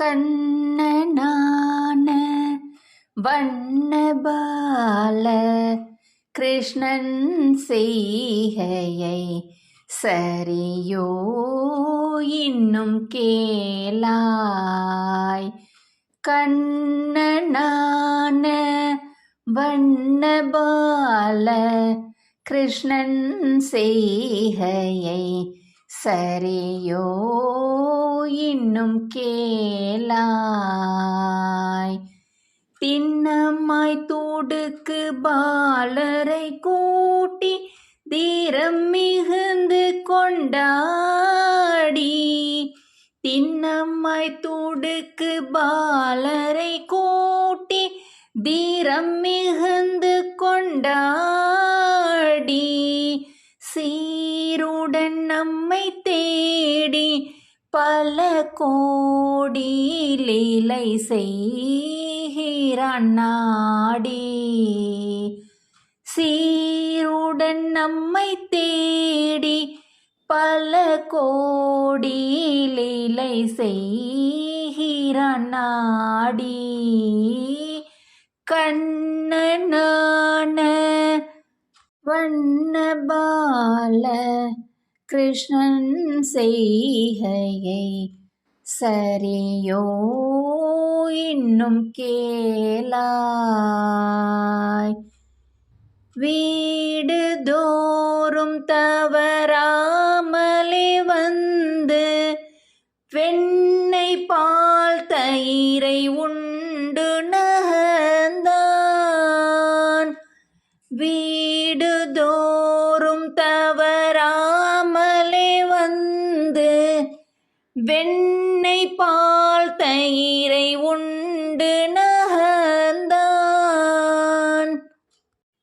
கண்ணனான வண்ணபால கிருஷ்ணன் செய்கையை சரியோ இன்னும் கேளாய். கண்ணனான வண்ணபால கிருஷ்ணன் செய்கையை சரியோ இன்னும் கேளாய். திண்ணமாய் தூடுக்கு பாலரை கூட்டி தீரம் மிகுந்து கொண்டாடி. திண்ணமாய் தூடுக்கு பாலரை கூட்டி தீரம் மிகுந்து கொண்டாடி பல கோடி லீலை செய்கிறான் நாடி சீருடன் நம்மை தேடி பல கோடி லீலை செய்கிறான் நாடி கண்ணனான வண்ணபால கிருஷ்ணன் செய்கையை சரியோ இன்னும் கேளாய். வீடு தோறும் தவறாமலே வந்து வெண்ணெய் பால் தயிரை உண்டு நகர்ந்தான். வீடு தோறும் வெண்ணெய் பால் தயிரை உண்டு நகர்ந்தான்.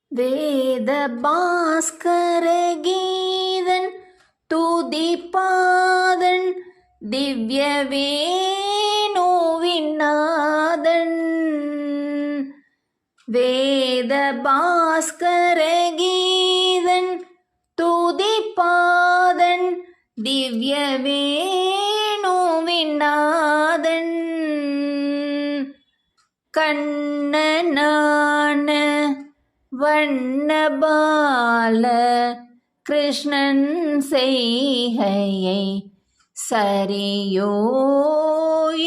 வேத பாஸ்கர கீதன் துதிப்பாதன் திவ்ய வேணுவிநாதன். வேத பாஸ்கர கீதன் துதிப்பாதன் திவ்ய வேணுவிநாதன் கண்ணனான வண்ணபால கிருஷ்ணன் செய்கையை சரியோ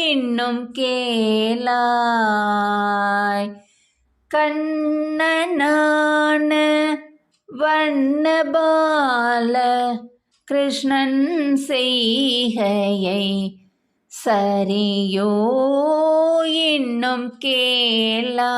இன்னும் கேளாய். கண்ணனான வண்ணபால கிருஷ்ணன் செய்கையை சரியோ இன்னும் கேளா